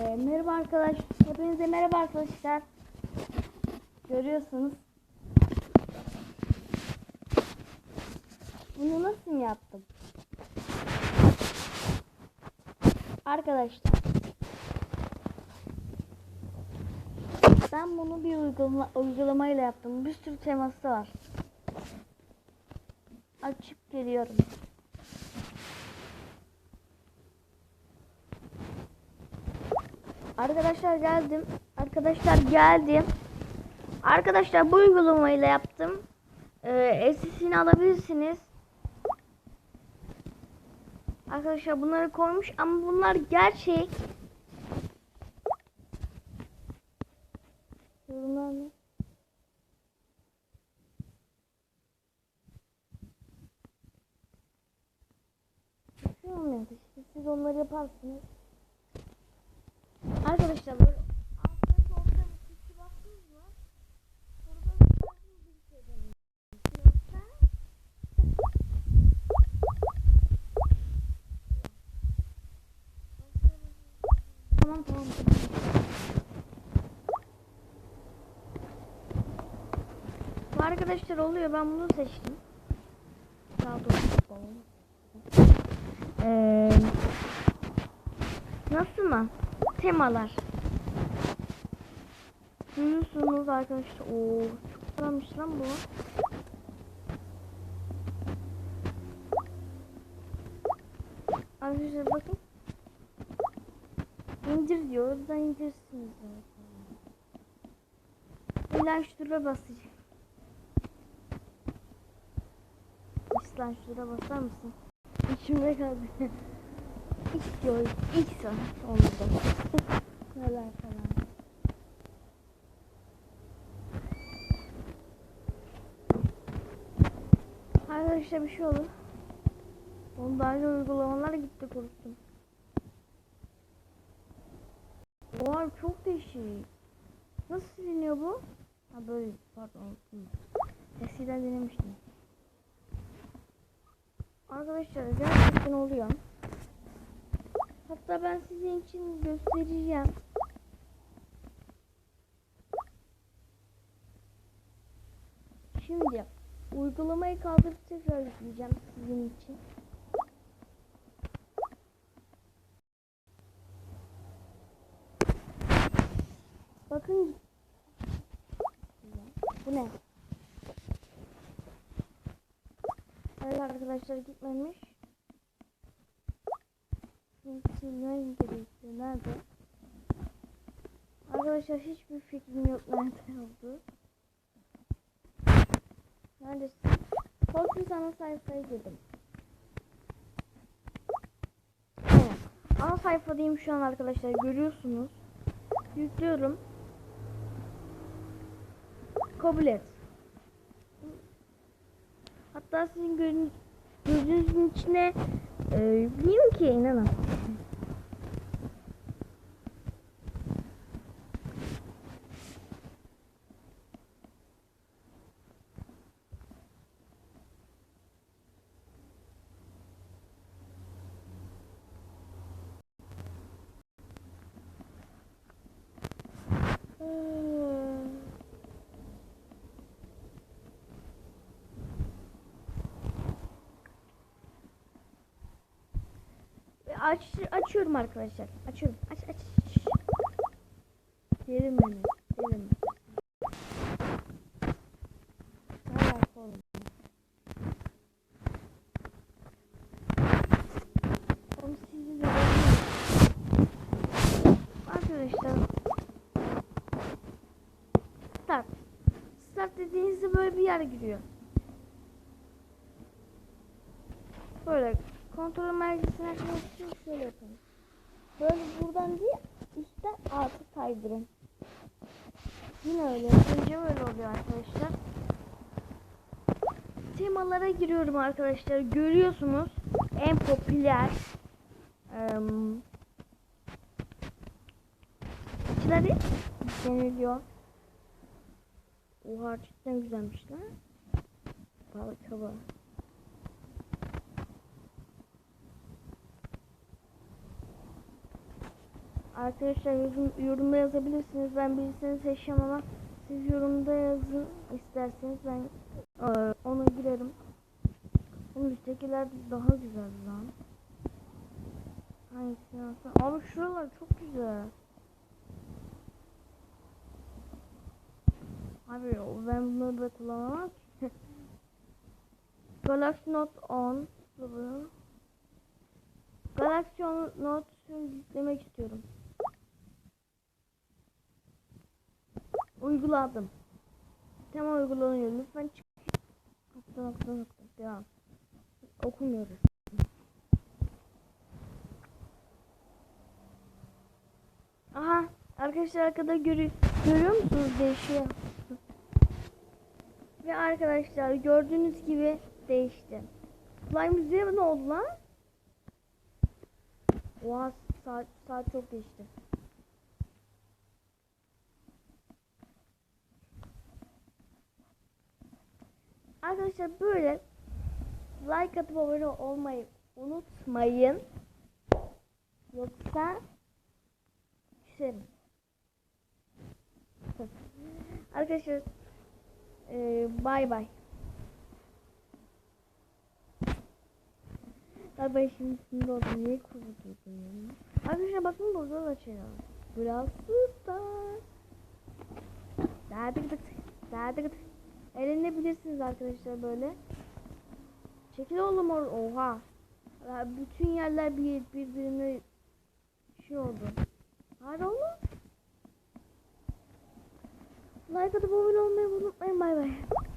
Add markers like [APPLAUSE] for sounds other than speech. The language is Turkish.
Ee, merhaba arkadaşlar. Hepinize merhaba arkadaşlar. Görüyorsunuz. Bunu nasıl yaptım? Arkadaşlar. Ben bunu bir uygulama, uygulamayla yaptım. Bir sürü teması var. Açıp geliyorum. Arkadaşlar geldim. Arkadaşlar geldim. Arkadaşlar bu uygulamayla yaptım. Ee, SS'ini alabilirsiniz. Arkadaşlar bunları koymuş ama bunlar gerçek. Yorumlar ne? Siz onları yaparsınız. Arkadaşlar böyle altta solda bir tuşu baktınız mı? Burada bir şey dönüyor. Tamam tamam. Bu arkadaşlar oluyor. Ben bunu seçtim. Daha doğrusu. Ee, nasıl mı? Temalar. Görüyorsunuz arkadaşlar. Oo, çok güzelmiş lan bu. Arkadaşlar bakın. İndir diyor. Oradan indirsiniz. Şuraya basacağım. İslan şuraya basar mısın? İçimde kaldı. [LAUGHS] İlk yol, ilk son oldu. Neler falan. Arkadaşlar bir şey olur. Onun daha önce uygulamalar gitti kuruttum. Vay çok değişik. Nasıl siliniyor bu? Ha böyle pardon unuttum. Eskiden denemiştim. Arkadaşlar gerçekten oluyor. Hatta ben sizin için göstereceğim. Şimdi uygulamayı kaldırıp tekrar yükleyeceğim sizin için. Bakın. Bu ne? Evet arkadaşlar gitmemiş. Silmen gerekiyor. Nerede? Arkadaşlar hiçbir fikrim yok [LAUGHS] nerede oldu. Neredesin? Korkun sana sayfaya girdim. Aynen. Ana sayfadayım şu an arkadaşlar. Görüyorsunuz. Yüklüyorum. Kabul et. Hatta sizin gözünüz, gözünüzün içine e, yükleyeyim ki inanın. Aç, açıyorum arkadaşlar. Açıyorum. Aç aç. Yerim beni. Yerim. Hala oğlum. Oğlum sizi de Arkadaşlar. Start. Start dediğinizde böyle bir yer giriyor. Böyle kontrol merkezine açmak için şöyle yapın. Böyle buradan değil üstten altı kaydırın. Yine öyle. Önce böyle oluyor arkadaşlar. Temalara giriyorum arkadaşlar. Görüyorsunuz en popüler um, içleri deniliyor. Oha cidden güzelmiş lan. Balık hava. Arkadaşlar yorum, yorumda yazabilirsiniz. Ben birisini seçeceğim ama siz yorumda yazın isterseniz ben e, onu girerim. Oğlum üsttekiler daha güzel lan. Hangisini alsam? Abi şuralar çok güzel. Abi ben bunları da kullanamam ki. [LAUGHS] Galaxy Note 10 bu. Galaxy Note yüklemek istiyorum. Uyguladım. Tamam uygulanıyor. Lütfen çık. Nokta nokta nokta. Devam. Okumuyoruz. Aha. Arkadaşlar arkada görü görüyor musunuz? Değişiyor. Ve arkadaşlar gördüğünüz gibi değişti. Slime müziğe ne oldu lan? Oha saat, saat çok geçti. Arkadaşlar böyle like atıp abone olmayı unutmayın. Yoksa küserim. [LAUGHS] Arkadaşlar eee bay bay. Ay ben şimdi sinir oldum. Niye kurduydum ya? Arkadaşlar bakın burada da şey var. Biraz susta. Daha tık tık. Daha tık tık. Eğlenebilirsiniz arkadaşlar böyle. Çekil oğlum or Oha. Ya bütün yerler bir birbirine şey oldu. Hadi oğlum. Like atıp abone olmayı unutmayın. Bay bay.